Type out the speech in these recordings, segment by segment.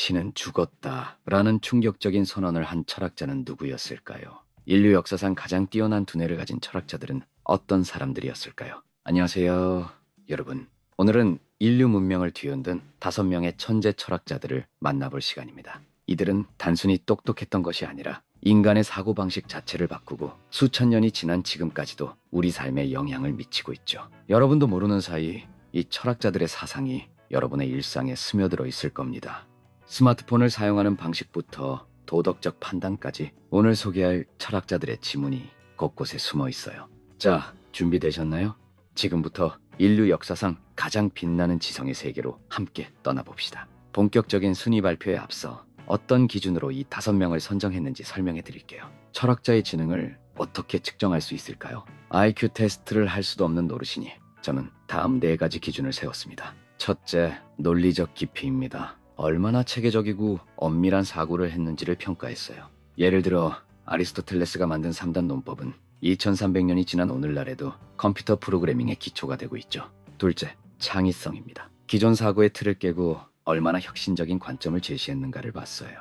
신은 죽었다 라는 충격적인 선언을 한 철학자는 누구였을까요? 인류 역사상 가장 뛰어난 두뇌를 가진 철학자들은 어떤 사람들이었을까요? 안녕하세요, 여러분. 오늘은 인류 문명을 뒤흔든 다섯 명의 천재 철학자들을 만나볼 시간입니다. 이들은 단순히 똑똑했던 것이 아니라 인간의 사고방식 자체를 바꾸고 수천 년이 지난 지금까지도 우리 삶에 영향을 미치고 있죠. 여러분도 모르는 사이 이 철학자들의 사상이 여러분의 일상에 스며들어 있을 겁니다. 스마트폰을 사용하는 방식부터 도덕적 판단까지 오늘 소개할 철학자들의 지문이 곳곳에 숨어 있어요. 자, 준비되셨나요? 지금부터 인류 역사상 가장 빛나는 지성의 세계로 함께 떠나봅시다. 본격적인 순위 발표에 앞서 어떤 기준으로 이 다섯 명을 선정했는지 설명해 드릴게요. 철학자의 지능을 어떻게 측정할 수 있을까요? IQ 테스트를 할 수도 없는 노릇이니 저는 다음 네 가지 기준을 세웠습니다. 첫째, 논리적 깊이입니다. 얼마나 체계적이고 엄밀한 사고를 했는지를 평가했어요. 예를 들어 아리스토텔레스가 만든 3단 논법은 2300년이 지난 오늘날에도 컴퓨터 프로그래밍의 기초가 되고 있죠. 둘째, 창의성입니다. 기존 사고의 틀을 깨고 얼마나 혁신적인 관점을 제시했는가를 봤어요.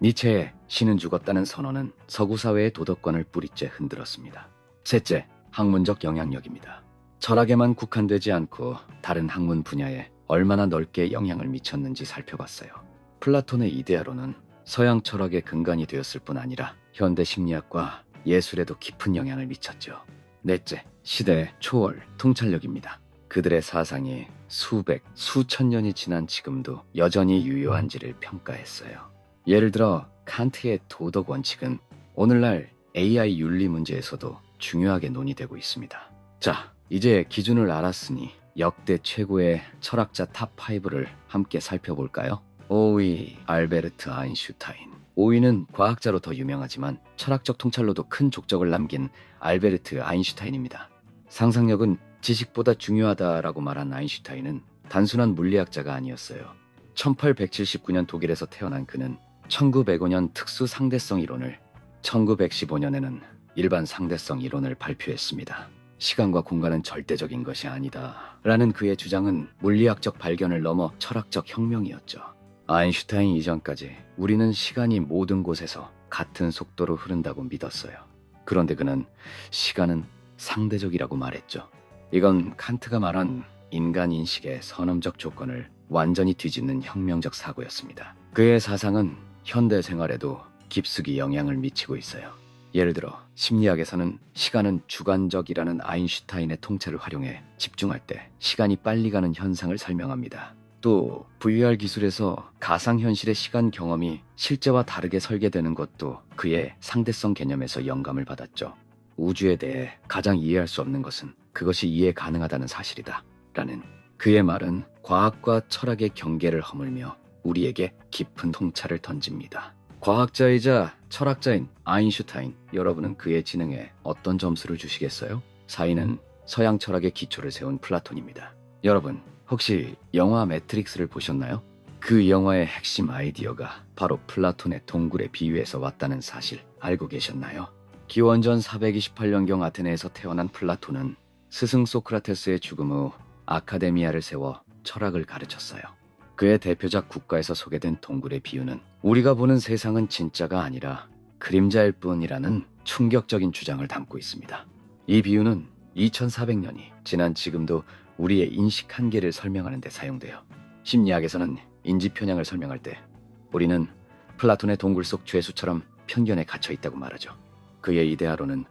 니체의 신은 죽었다는 선언은 서구 사회의 도덕관을 뿌리째 흔들었습니다. 셋째, 학문적 영향력입니다. 철학에만 국한되지 않고 다른 학문 분야에 얼마나 넓게 영향을 미쳤는지 살펴봤어요. 플라톤의 이데아로는 서양 철학의 근간이 되었을 뿐 아니라 현대 심리학과 예술에도 깊은 영향을 미쳤죠. 넷째, 시대의 초월, 통찰력입니다. 그들의 사상이 수백, 수천 년이 지난 지금도 여전히 유효한지를 평가했어요. 예를 들어 칸트의 도덕 원칙은 오늘날 AI 윤리 문제에서도 중요하게 논의되고 있습니다. 자, 이제 기준을 알았으니 역대 최고의 철학자 탑5를 함께 살펴볼까요? 5위 알베르트 아인슈타인 5위는 과학자로 더 유명하지만 철학적 통찰로도 큰 족적을 남긴 알베르트 아인슈타인입니다. 상상력은 지식보다 중요하다라고 말한 아인슈타인은 단순한 물리학자가 아니었어요. 1879년 독일에서 태어난 그는 1905년 특수 상대성 이론을 1915년에는 일반 상대성 이론을 발표했습니다. 시간과 공간은 절대적인 것이 아니다. 라는 그의 주장은 물리학적 발견을 넘어 철학적 혁명이었죠. 아인슈타인 이전까지 우리는 시간이 모든 곳에서 같은 속도로 흐른다고 믿었어요. 그런데 그는 시간은 상대적이라고 말했죠. 이건 칸트가 말한 인간 인식의 선험적 조건을 완전히 뒤집는 혁명적 사고였습니다. 그의 사상은 현대 생활에도 깊숙이 영향을 미치고 있어요. 예를 들어 심리학에서는 시간은 주관적이라는 아인슈타인의 통찰을 활용해 집중할 때 시간이 빨리 가는 현상을 설명합니다. 또 VR 기술에서 가상현실의 시간 경험이 실제와 다르게 설계되는 것도 그의 상대성 개념에서 영감을 받았죠. 우주에 대해 가장 이해할 수 없는 것은 그것이 이해 가능하다는 사실이다. 라는 그의 말은 과학과 철학의 경계를 허물며 우리에게 깊은 통찰을 던집니다. 과학자이자 철학자인 아인슈타인, 여러분은 그의 지능에 어떤 점수를 주시겠어요? 4위는 서양 철학의 기초를 세운 플라톤입니다. 여러분, 혹시 영화 매트릭스를 보셨나요? 그 영화의 핵심 아이디어가 바로 플라톤의 동굴에 비유해서 왔다는 사실 알고 계셨나요? 기원전 428년경 아테네에서 태어난 플라톤은 스승 소크라테스의 죽음 후 아카데미아를 세워 철학을 가르쳤어요. 그의 대표작 국가에서 소개된 동굴의 비유는 우리가 보는 세상은 진짜가 아니라 그림자일 뿐이라는 충격적인 주장을 담고 있습니다. 이 비유는 2400년이 지난 지금도 우리의 인식 한계를 설명하는 데 사용돼요. 심리학에서는 인지 편향을 설명할 때 우리는 플라톤의 동굴 속 죄수처럼 편견에 갇혀 있다고 말하죠. 그의 이데아로는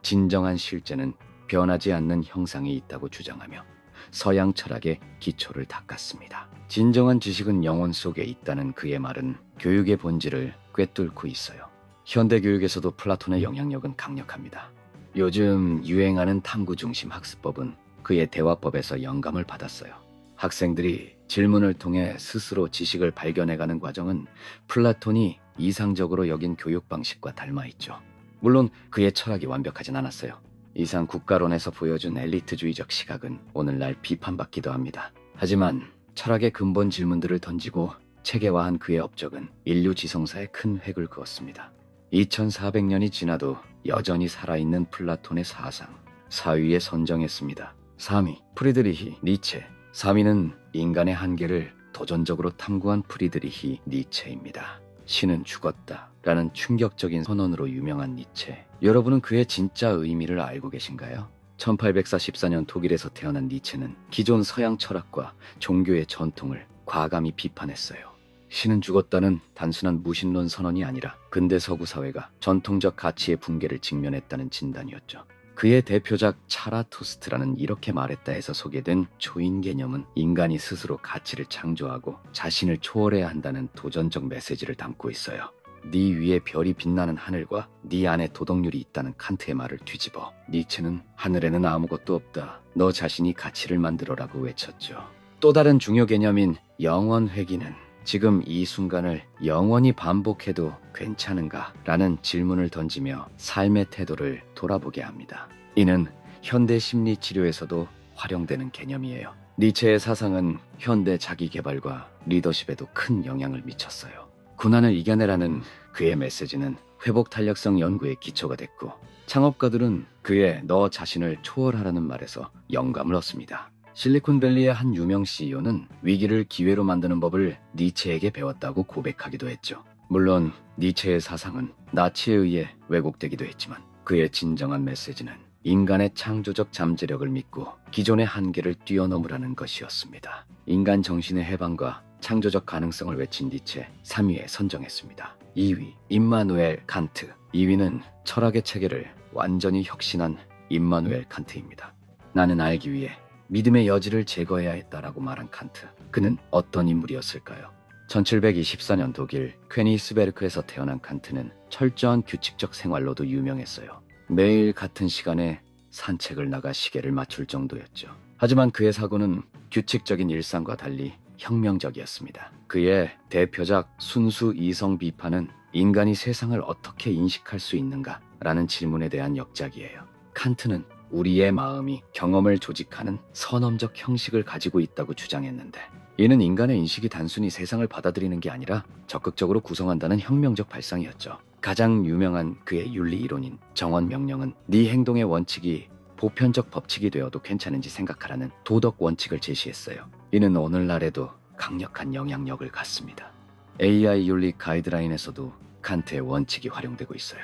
진정한 실제는 변하지 않는 형상이 있다고 주장하며 서양 철학의 기초를 닦았습니다. 진정한 지식은 영혼 속에 있다는 그의 말은 교육의 본질을 꿰뚫고 있어요. 현대 교육에서도 플라톤의 영향력은 강력합니다. 요즘 유행하는 탐구 중심 학습법은 그의 대화법에서 영감을 받았어요. 학생들이 질문을 통해 스스로 지식을 발견해가는 과정은 플라톤이 이상적으로 여긴 교육 방식과 닮아 있죠. 물론 그의 철학이 완벽하진 않았어요. 이상 국가론에서 보여준 엘리트주의적 시각은 오늘날 비판받기도 합니다. 하지만 철학의 근본 질문들을 던지고 체계화한 그의 업적은 인류 지성사에 큰 획을 그었습니다. 2400년이 지나도 여전히 살아있는 플라톤의 사상 4위에 선정했습니다. 3위 프리드리히 니체 3위는 인간의 한계를 도전적으로 탐구한 프리드리히 니체입니다. 신은 죽었다. 라는 충격적인 선언으로 유명한 니체. 여러분은 그의 진짜 의미를 알고 계신가요? 1844년 독일에서 태어난 니체는 기존 서양 철학과 종교의 전통을 과감히 비판했어요. 신은 죽었다는 단순한 무신론 선언이 아니라 근대 서구 사회가 전통적 가치의 붕괴를 직면했다는 진단이었죠. 그의 대표작 차라토스트라는 이렇게 말했다에서 소개된 초인 개념은 인간이 스스로 가치를 창조하고 자신을 초월해야 한다는 도전적 메시지를 담고 있어요. 네 위에 별이 빛나는 하늘과 네 안에 도덕률이 있다는 칸트의 말을 뒤집어 니체는 하늘에는 아무것도 없다. 너 자신이 가치를 만들어라고 외쳤죠. 또 다른 중요 개념인 영원 회귀는 지금 이 순간을 영원히 반복해도 괜찮은가? 라는 질문을 던지며 삶의 태도를 돌아보게 합니다. 이는 현대 심리 치료에서도 활용되는 개념이에요. 니체의 사상은 현대 자기 개발과 리더십에도 큰 영향을 미쳤어요. 고난을 이겨내라는 그의 메시지는 회복 탄력성 연구의 기초가 됐고 창업가들은 그의 너 자신을 초월하라는 말에서 영감을 얻습니다. 실리콘밸리의 한 유명 CEO는 위기를 기회로 만드는 법을 니체에게 배웠다고 고백하기도 했죠. 물론 니체의 사상은 나치에 의해 왜곡되기도 했지만 그의 진정한 메시지는 인간의 창조적 잠재력을 믿고 기존의 한계를 뛰어넘으라는 것이었습니다. 인간 정신의 해방과 창조적 가능성을 외친 니체 3위에 선정했습니다. 2위 임마누엘 칸트 2위는 철학의 체계를 완전히 혁신한 임마누엘 칸트입니다. 나는 알기 위해 믿음의 여지를 제거해야 했다라고 말한 칸트. 그는 어떤 인물이었을까요? 1724년 독일 퀘니스베르크에서 태어난 칸트는 철저한 규칙적 생활로도 유명했어요. 매일 같은 시간에 산책을 나가 시계를 맞출 정도였죠. 하지만 그의 사고는 규칙적인 일상과 달리 혁명적이었습니다. 그의 대표작 순수 이성 비판은 인간이 세상을 어떻게 인식할 수 있는가? 라는 질문에 대한 역작이에요. 칸트는 우리의 마음이 경험을 조직하는 선험적 형식을 가지고 있다고 주장했는데 이는 인간의 인식이 단순히 세상을 받아들이는 게 아니라 적극적으로 구성한다는 혁명적 발상이었죠. 가장 유명한 그의 윤리 이론인 정원 명령은 네 행동의 원칙이 보편적 법칙이 되어도 괜찮은지 생각하라는 도덕 원칙을 제시했어요. 이는 오늘날에도 강력한 영향력을 갖습니다. AI 윤리 가이드라인에서도 칸트의 원칙이 활용되고 있어요.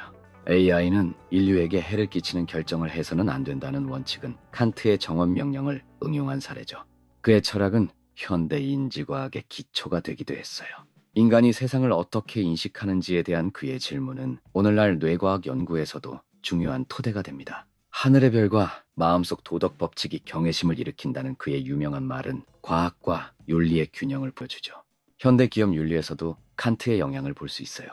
AI는 인류에게 해를 끼치는 결정을 해서는 안 된다는 원칙은 칸트의 정원 명령을 응용한 사례죠. 그의 철학은 현대 인지과학의 기초가 되기도 했어요. 인간이 세상을 어떻게 인식하는지에 대한 그의 질문은 오늘날 뇌과학 연구에서도 중요한 토대가 됩니다. 하늘의 별과 마음속 도덕 법칙이 경외심을 일으킨다는 그의 유명한 말은 과학과 윤리의 균형을 보여주죠. 현대 기업 윤리에서도 칸트의 영향을 볼 수 있어요.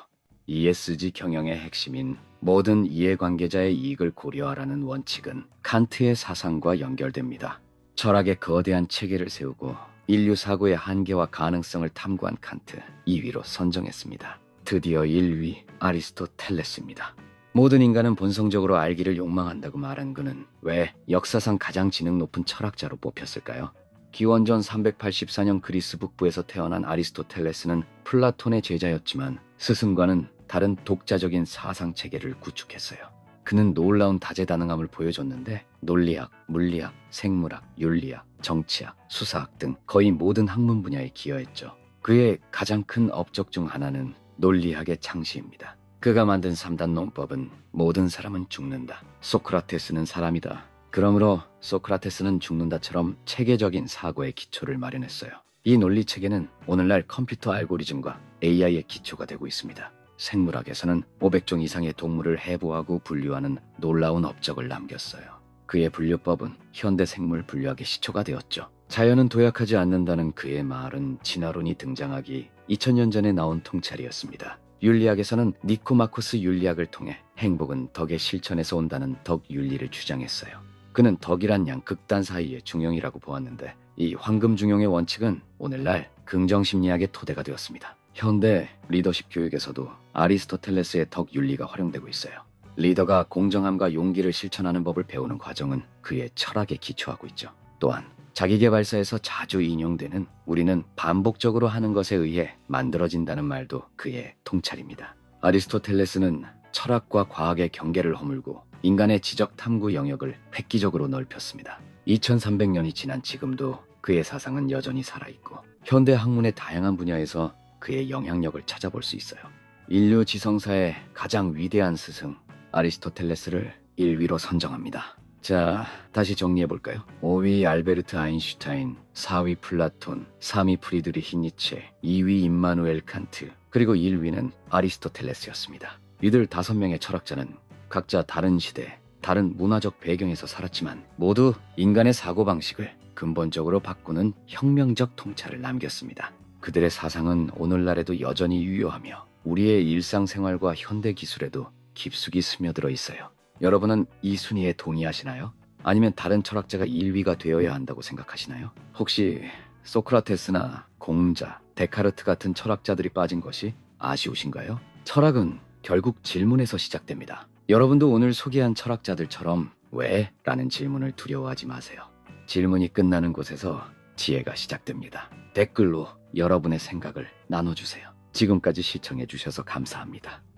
ESG 경영의 핵심인 모든 이해관계자의 이익을 고려하라는 원칙은 칸트의 사상과 연결됩니다. 철학의 거대한 체계를 세우고 인류 사고의 한계와 가능성을 탐구한 칸트 2위로 선정했습니다. 드디어 1위 아리스토텔레스입니다. 모든 인간은 본성적으로 알기를 욕망한다고 말한 그는 왜 역사상 가장 지능 높은 철학자로 뽑혔을까요? 기원전 384년 그리스 북부에서 태어난 아리스토텔레스는 플라톤의 제자였지만 스승과는 다른 독자적인 사상 체계를 구축했어요. 그는 놀라운 다재다능함을 보여줬는데 논리학, 물리학, 생물학, 윤리학, 정치학, 수사학 등 거의 모든 학문 분야에 기여했죠. 그의 가장 큰 업적 중 하나는 논리학의 창시입니다. 그가 만든 3단 논법은 모든 사람은 죽는다. 소크라테스는 사람이다. 그러므로 소크라테스는 죽는다처럼 체계적인 사고의 기초를 마련했어요. 이 논리 체계는 오늘날 컴퓨터 알고리즘과 AI의 기초가 되고 있습니다. 생물학에서는 500종 이상의 동물을 해부하고 분류하는 놀라운 업적을 남겼어요. 그의 분류법은 현대 생물 분류학의 시초가 되었죠. 자연은 도약하지 않는다는 그의 말은 진화론이 등장하기 2000년 전에 나온 통찰이었습니다. 윤리학에서는 니코마코스 윤리학을 통해 행복은 덕의 실천에서 온다는 덕 윤리를 주장했어요. 그는 덕이란 양 극단 사이의 중용이라고 보았는데 이 황금 중용의 원칙은 오늘날 긍정 심리학의 토대가 되었습니다. 현대 리더십 교육에서도 아리스토텔레스의 덕 윤리가 활용되고 있어요. 리더가 공정함과 용기를 실천하는 법을 배우는 과정은 그의 철학에 기초하고 있죠. 또한 자기개발서에서 자주 인용되는 우리는 반복적으로 하는 것에 의해 만들어진다는 말도 그의 통찰입니다. 아리스토텔레스는 철학과 과학의 경계를 허물고 인간의 지적 탐구 영역을 획기적으로 넓혔습니다. 2300년이 지난 지금도 그의 사상은 여전히 살아있고 현대 학문의 다양한 분야에서 그의 영향력을 찾아볼 수 있어요. 인류 지성사의 가장 위대한 스승 아리스토텔레스를 1위로 선정합니다. 자, 다시 정리해 볼까요? 5위 알베르트 아인슈타인, 4위 플라톤, 3위 프리드리히 니체, 2위 임마누엘 칸트, 그리고 1위는 아리스토텔레스였습니다. 이들 다섯 명의 철학자는 각자 다른 시대, 다른 문화적 배경에서 살았지만 모두 인간의 사고방식을 근본적으로 바꾸는 혁명적 통찰을 남겼습니다. 그들의 사상은 오늘날에도 여전히 유효하며 우리의 일상생활과 현대 기술에도 깊숙이 스며들어 있어요. 여러분은 이 순위에 동의하시나요? 아니면 다른 철학자가 1위가 되어야 한다고 생각하시나요? 혹시 소크라테스나 공자, 데카르트 같은 철학자들이 빠진 것이 아쉬우신가요? 철학은 결국 질문에서 시작됩니다. 여러분도 오늘 소개한 철학자들처럼 왜? 라는 질문을 두려워하지 마세요. 질문이 끝나는 곳에서 지혜가 시작됩니다. 댓글로 여러분의 생각을 나눠주세요. 지금까지 시청해주셔서 감사합니다.